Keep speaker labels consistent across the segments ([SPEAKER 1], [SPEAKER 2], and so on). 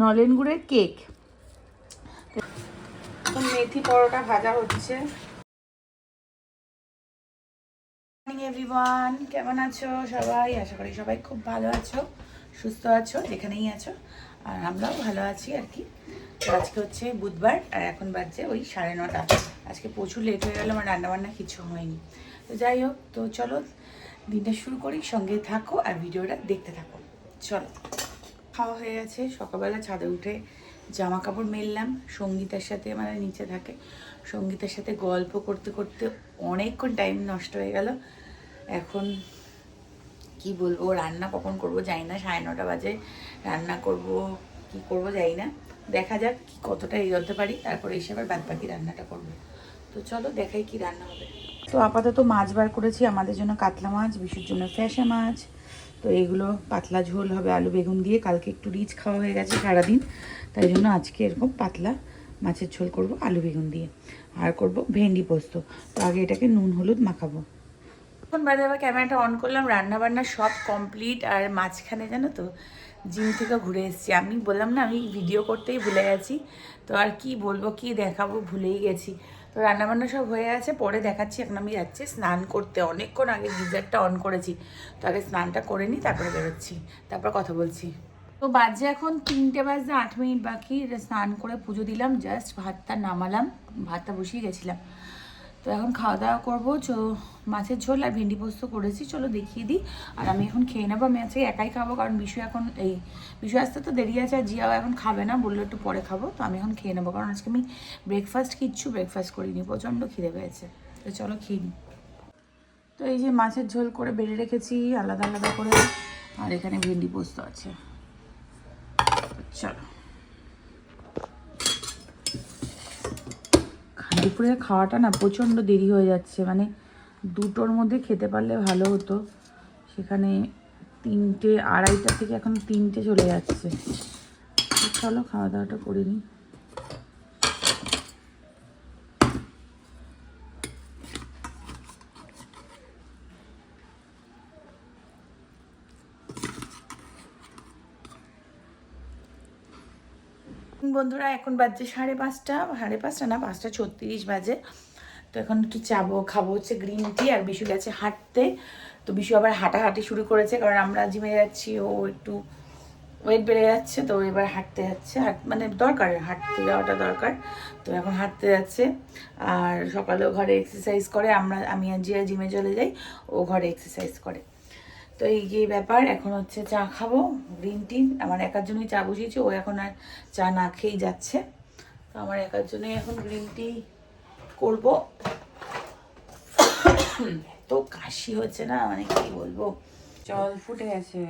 [SPEAKER 1] নলেন গুড়ের কেক। মেথি পরোটা ভাজা হচ্ছে। এভরিওয়ান কেমন আছো সবাই? আশা করি সবাই খুব ভালো আছো, সুস্থ আছো, যেখানেই আছো। আর আমরাও ভালো আছি আর কি। আজকে হচ্ছে বুধবার, আর এখন বাজছে ওই সাড়ে নটা। আজকে প্রচুর লেট হয়ে গেল, আমার রান্নাবান্না কিছু হয়নি। তো যাই হোক, তো চলো দিনটা শুরু করি, সঙ্গে থাকো আর ভিডিওটা দেখতে থাকো। চলো। খাওয়া হয়ে গেছে। সকালবেলা ছাদে উঠে জামা কাপড় মেললাম। সঙ্গীতার সাথে মানে নিচে থাকে। সঙ্গীতের সাথে গল্প করতে করতে অনেকক্ষণ টাইম নষ্ট হয়ে গেল। এখন কি বলব, রান্না কখন করব জানি না। সাড়ে নটা বাজে। রান্না করব, কি করব জানি না। দেখা যাক কি কতটা এগোতে পারি। তারপরে এসে আবার বাদ বাকি রান্নাটা করব। তো চলো দেখাই কি রান্না হবে। তো আপাতত মাছ বার করেছি। আমাদের জন্য কাতলা মাছ, বিশুর জন্য ফ্যাসা মাছ তো এগুলো পাতলা ঝোল হবে আলু বেগুন দিয়ে। কালকে একটু রিচ খাওয়া হয়ে গেছে সারাদিন। তাই জন্য আজকে এরকম পাতলা মাছের ঝোল করব আলু বেগুন দিয়ে। আর করব ভেন্ডি পোস্ত। তো আগে এটাকে নুন, হলুদ মাখাবো। এখন বাদে আবার ক্যামেরাটা অন করলাম। রান্না বান্না সব কমপ্লিট। আর মাঝখানে জানো তো, জিম থেকে ঘুরে এসেছি। আমি বললাম না, আমি ভিডিও করতেই ভুলে গেছি। তো আর কি বলব, কি দেখাবো ভুলেই গেছি। তো রান্নাবান্না সব হয়ে আছে পরে দেখাচ্ছি, এখন আমি যাচ্ছি স্নান করতে। অনেকক্ষণ আগে গিজারটা অন করেছি। তো আগে স্নানটা করে নিই, তারপরে বেরোচ্ছি। তারপর কথা বলছি। তো বাজে এখন তিনটে বাজে আট মিনিট বাকি। স্নান করে পুজো দিলাম জাস্ট ভাতটা নামালাম, ভাতটা বসিয়ে গেছিলাম। তো এখন খাওয়া দাওয়া করব মাছের ঝোল আর ভেন্ডি পোস্ত করেছি, চলো দেখিয়ে দিই। আর আমি এখন খেয়ে নেব, আমি আজকে একাই খাব, কারণ বিশু এখন এই, বিশু আসতে তো দেরি আছে, আর জিয়াও এখন খাবে না, বলল একটু পরে খাব, তো আমি এখন খেয়ে নেব, কারণ আজকে আমি ব্রেকফাস্ট কিচ্ছু ব্রেকফাস্ট করিনি, প্রচণ্ড খিদে পেয়েছে। তো চলো খেয়ে নিই। তো এই যে মাছের ঝোল করে বেড়ে রেখেছি, আলাদা আলাদা করে, আর এখানে ভেন্ডি পোস্ত আছে। চলো। দুপুরের খাওয়াটা না প্রচণ্ড দেরি হয়ে যাচ্ছে। মানে দুটোর মধ্যে খেতে পারলে ভালো হতো। সেখানে তিনটে আড়াইটা থেকে এখন তিনটে চলে যাচ্ছে। চলো খাওয়া দাওয়াটা করে নিই। বন্ধুরা, এখন বাজছে সাড়ে পাঁচটা সাড়ে পাঁচটা না, পাঁচটা ছত্রিশ বাজে। তো এখন একটু চাবো, খাব হচ্ছে গ্রিন টি আর বিশু গেছে হাঁটতে। তো বিশু আবার হাঁটাহাঁটি শুরু করেছে, কারণ আমরা জিমে যাচ্ছি, ও একটু ওয়েট বেড়ে যাচ্ছে, তো এবার হাঁটতে যাচ্ছে। হাঁট মানে দরকার, হাঁটতে যাওয়াটা দরকার। তো এখন হাঁটতে যাচ্ছে, আর সকালেও ঘরে এক্সারসাইজ করে, আমরা, আমি আর জিয়া জিমে চলে যাই, ও ঘরে এক্সারসাইজ করে। তো এই যে ব্যাপার, এখন হচ্ছে চা খাব গ্রিন টি আমার একার জন্যই চা বসিয়েছি, ও এখন আর চা না খেয়েই যাচ্ছে। তো আমার একার জন্যই এখন গ্রিন টি করব। তো কাশি হচ্ছে না মানে কি বলব? জল ফুটে গেছে।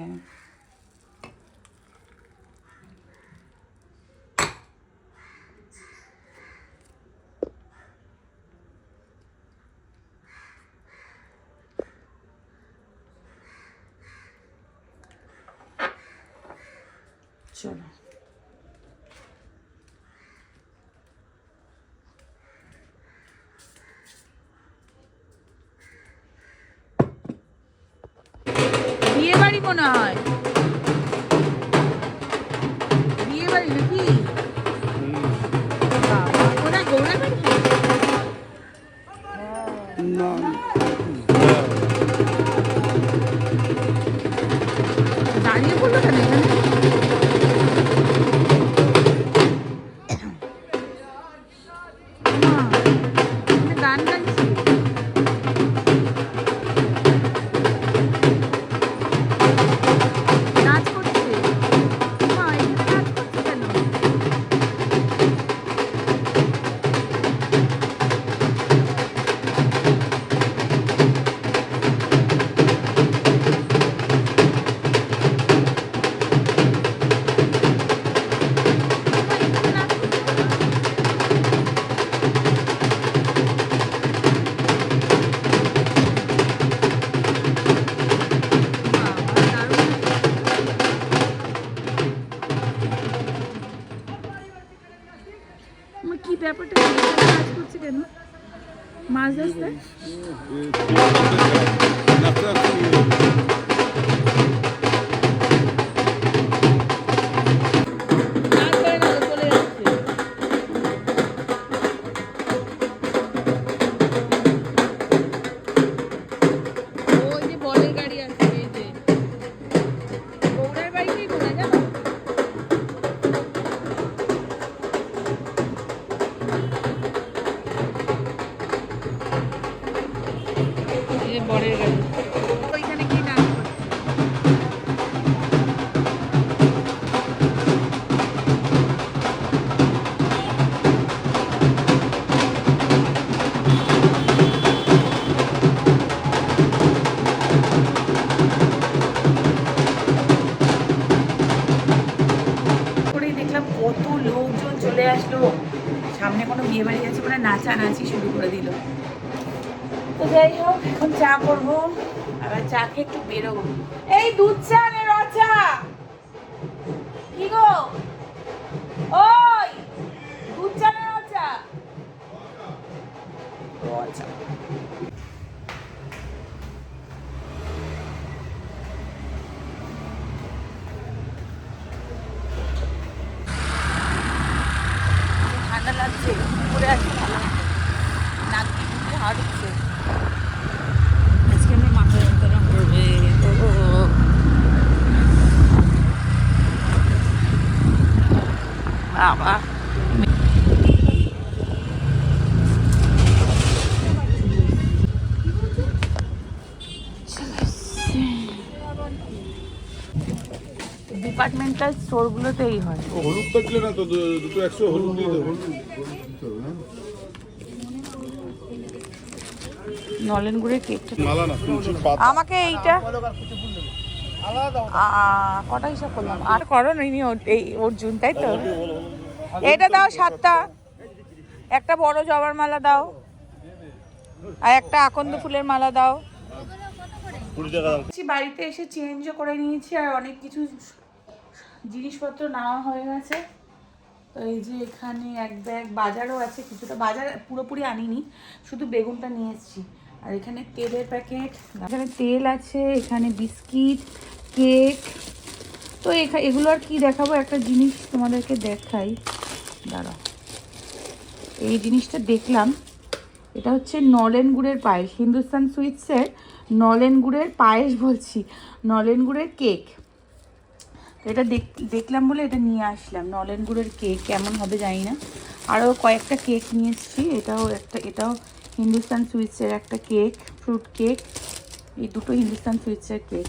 [SPEAKER 1] চলো বিয়ে বাড়ি মনে হয় নাচানাচি শুরু করে দিল। তো যাই হোক এখন চা করব আবার চা খেয়ে একটু বেরোবো। এই দুধ চা নে র চা। কি গো? ওই দুধ চা নে র চা। ঠান্ডা লাগছে উপরে আছি ভালো নাক দিয়ে হাওয়া ঢুকছে
[SPEAKER 2] আজকে আমার মাথা যন্ত্রণা করবে
[SPEAKER 1] বাবা ডিপার্টমেন্টাল স্টোরগুলোতেই হয়।
[SPEAKER 3] হলুদ থাকলে না তো দুটো একশো হলুদ দিয়ে দেবো।
[SPEAKER 1] নলেন গুড়ের কেকটা আমাকে এইটা কটা হিসাব করলাম? আর করো ওর- এই অর্জুন তাই তো? এটা দাও সাতটা। একটা বড় জবার মালা দাও। আর একটা আকন্দ ফুলের মালা দাও। বাড়িতে এসে চেঞ্জও করে নিয়েছি আর অনেক কিছু জিনিসপত্র নেওয়া হয়ে গেছে। তো এই যে এখানে এক ব্যাগ বাজারও আছে কিছুটা বাজার পুরোপুরি আনিনি শুধু বেগুনটা নিয়ে এসেছি। আর এখানে তেলের প্যাকেট এখানে তেল আছে এখানে বিস্কিট কেক তো এখা- এগুলো আর কি দেখাবো? একটা জিনিস তোমাদেরকে দেখাই। দাঁড়াও। এই জিনিসটা দেখলাম। এটা হচ্ছে নলেন গুড়ের পায়েস। হিন্দুস্তান সুইটসের নলেন গুড়ের পায়েস বলছি। নলেন গুড়ের কেক। এটা দেখ- দেখলাম বলে এটা নিয়ে আসলাম। নলেন গুড়ের কেক কেমন হবে জানি না। আরও কয়েকটা কেক নিয়ে এসেছি। এটাও একটা এটাও হিন্দুস্তান সুইটসের একটা কেক, ফ্রুট কেক। এই দুটো হিন্দুস্তান সুইটসের কেক।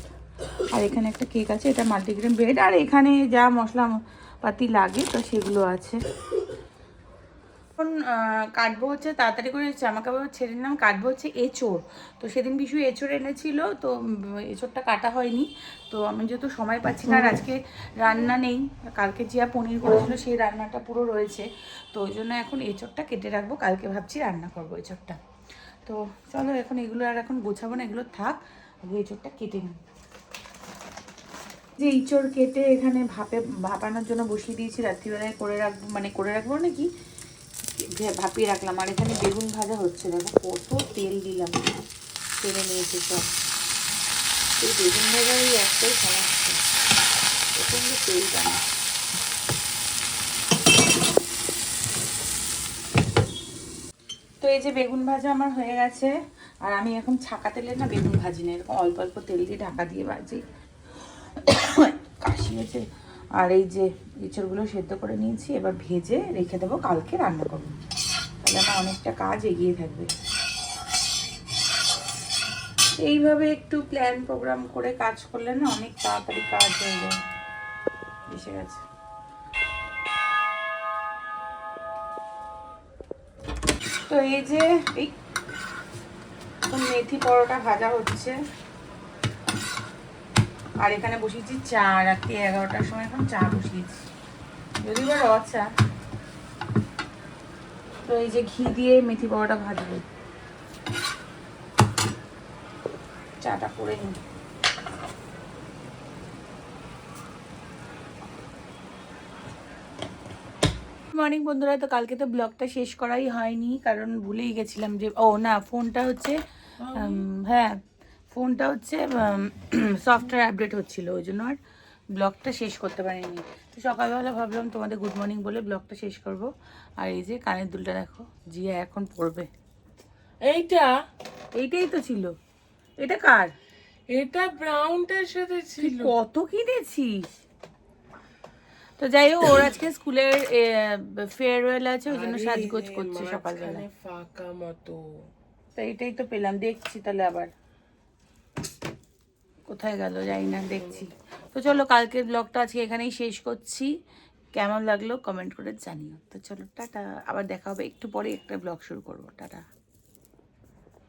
[SPEAKER 1] আর এখানে একটা কেক আছে এটা মাল্টিগ্রেন ব্রেড আর এখানে যা মশলা পাতি লাগে তো সেগুলো আছে। এখন কাটবো হচ্ছে তাড়াতাড়ি করে জামা কাপড় ছেড়ে নিলাম কাটবো হচ্ছে এঁচোড়। তো সেদিন বিশু এঁচোড় এনেছিল তো উম, এঁচোড়টা কাটা হয়নি। তো আমি যেহেতু সময় পাচ্ছি না আর আজকে রান্না নেই কালকে জিয়া পনির করেছিল সেই রান্নাটা পুরো রয়েছে। তো ওই জন্য এখন এঁচোড়টা কেটে রাখব কালকে ভাবছি রান্না করব এঁচোড়টা। তো চলো এখন এগুলো আর এখন গোছাবো না এগুলো থাক আগে এঁচোড়টা কেটে নিই। যে ইঁচড় কেটে এখানে ভাপে, ভাপানোর জন্য বসিয়ে দিয়েছি, রাত্রিবেলায় করে রাখব মানে করে রাখব নাকি ভাপিয়ে রাখলাম, আর এখানে বেগুন ভাজা হচ্ছে, দেখো কত তেল দিলাম। তেলে নিয়েছি সব। এই বেগুন ভাজার এই একটাই সমস্যা। তেল টানা। তো এই যে বেগুন ভাজা আমার হয়ে গেছে, আর আমি এখন ছাকা তেলে না বেগুন ভাজি না, এরকম অল্প অল্প তেল দিয়ে ঢাকা দিয়ে ভাজি। কাশি হয়েছে। আর এই যে এঁচড়গুলো সেদ্ধ করে নিয়েছি, এবার ভেজে রেখে দেবো, কালকে রান্না করব। তাহলে আমার অনেকটা কাজ এগিয়ে থাকবে। এইভাবে একটু প্ল্যান প্রোগ্রাম করে কাজ করলে না অনেক তাড়াতাড়ি কাজ হয়ে যায়। এসে গেছে। তো এই যে, এই মেথি পরোটা ভাজা হচ্ছে। আর এখানে বসিয়েছি চা রাত্রি এগারোটার সময় এখন চা বসিয়েছি। যদি বা র চা তো এই যে ঘি দিয়ে মেথি পরোটা ভাজবো। চাটা করে নিই। মর্নিং বন্ধুরা তো কালকে তো ব্লগটা শেষ করাই হয়নি কারণ ভুলেই গেছিলাম যে ও না ফোনটা হচ্ছে হ্যাঁ ফোনটা হচ্ছে সফটওয়্যার আপডেট হচ্ছিল ওই জন্য আর ব্লগটা শেষ করতে পারিনি। তো সকালবেলা ভাবলাম তোমাদের গুড মর্নিং বলে ব্লগটা শেষ করব। আর এই যে কানের দুলটা দেখো জিয়া এখন পড়বে।
[SPEAKER 2] এইটা?
[SPEAKER 1] এইটাই তো ছিল। এটা কার?
[SPEAKER 2] এটা ব্রাউনটার সাথে ছিল।
[SPEAKER 1] কত কিনেছিস? তো যাই হোক ওর আজকে স্কুলের ফেয়ারওয়েল আছে ওই জন্য সাজগোজ করছে সকালবেলা।
[SPEAKER 2] ফাঁকা মতো।
[SPEAKER 1] তো এটাই তো পেলাম দেখছি তাহলে আবার। কোথায় গেল জানি না, দেখছি। তো চলো, কালকের ব্লগটা আজকে এখানেই শেষ করছি। কেমন লাগল কমেন্ট করে জানিও। তো চলো, টাটা। আবার দেখা হবে, একটু পরে একটা ব্লগ শুরু করব। টাটা।